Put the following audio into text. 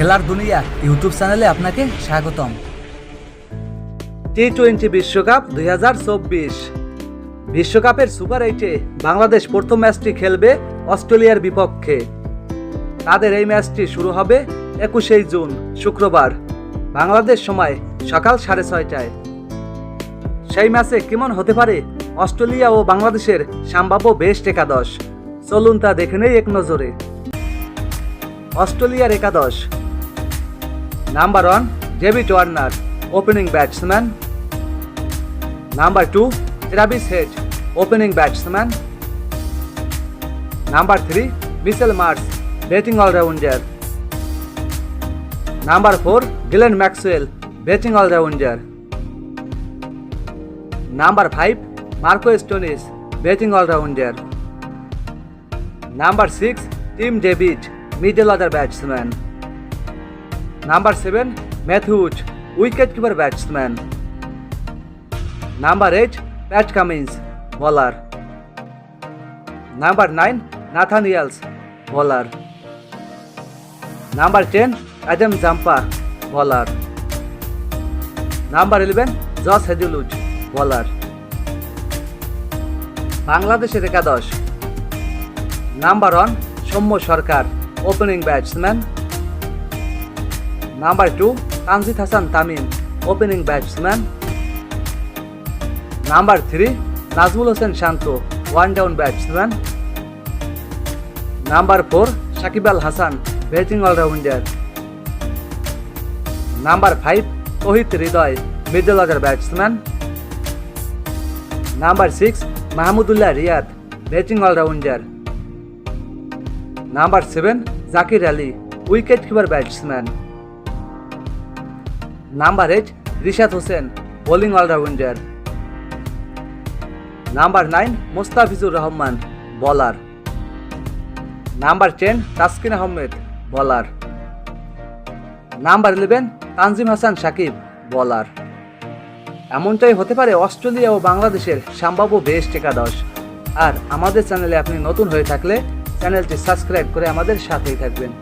খেলার দুনিয়া ইউটিউব চ্যানেলে আপনাকে স্বাগতম। টি টোয়েন্টি বিশ্বকাপ দুই বিশ্বকাপের সুপার এইটে বাংলাদেশ প্রথম ম্যাচটি খেলবে অস্ট্রেলিয়ার বিপক্ষে। তাদের এই ম্যাচটি শুরু হবে একুশেই জুন, শুক্রবার। বাংলাদেশ সময় সকাল সাড়ে ছয়টায়। সেই ম্যাচে কেমন হতে পারে? অস্ট্রেলিয়া ও বাংলাদেশের সম্ভাব্য বেস্ট একাদশ। চলুন তা দেখে নেই এক নজরে। অস্ট্রেলিয়ার একাদশ number one David Warner opening batsman number two Travis Head opening batsman number three Mitchell Marsh batting allrounder number four Glenn Maxwell batting allrounder number five Marco Stoinis batting allrounder number six Tim David middle order batsman number seven Matthews wicket keeper batsman number eight Pat Cummins bowler number nine Nathan Ellis bowler number ten Adam Zampa bowler number eleven Josh Hazlewood bowler বাংলাদেশের একাদশ number one Soumya Sarkar opening batsman number two Tanzid Hasan Tamim opening batsman number three Najmul Hossain Shanto one down batsman number four Shakib Al Hasan batting allrounder number five Towhid Hridoy middle order batsman number six Mahmudullah Riyad batting allrounder number seven Jaker Ali wicket keeper batsman number eight, Rishad Hossain, bowling allrounder. Number nine, Mustafizur Rahman, bowler. Number ten, Taskin Ahmed, bowler. Number eleven, Tanzim Hasan Sakib, bowler. এমনটাই হতে পারে Australia ও বাংলাদেশের সম্ভাব্য best একাদশ। আর আমাদের চ্যানেলে আপনি নতুন হয়ে থাকলে চ্যানেলটি সাবস্ক্রাইব করে আমাদের সাথেই থাকবেন।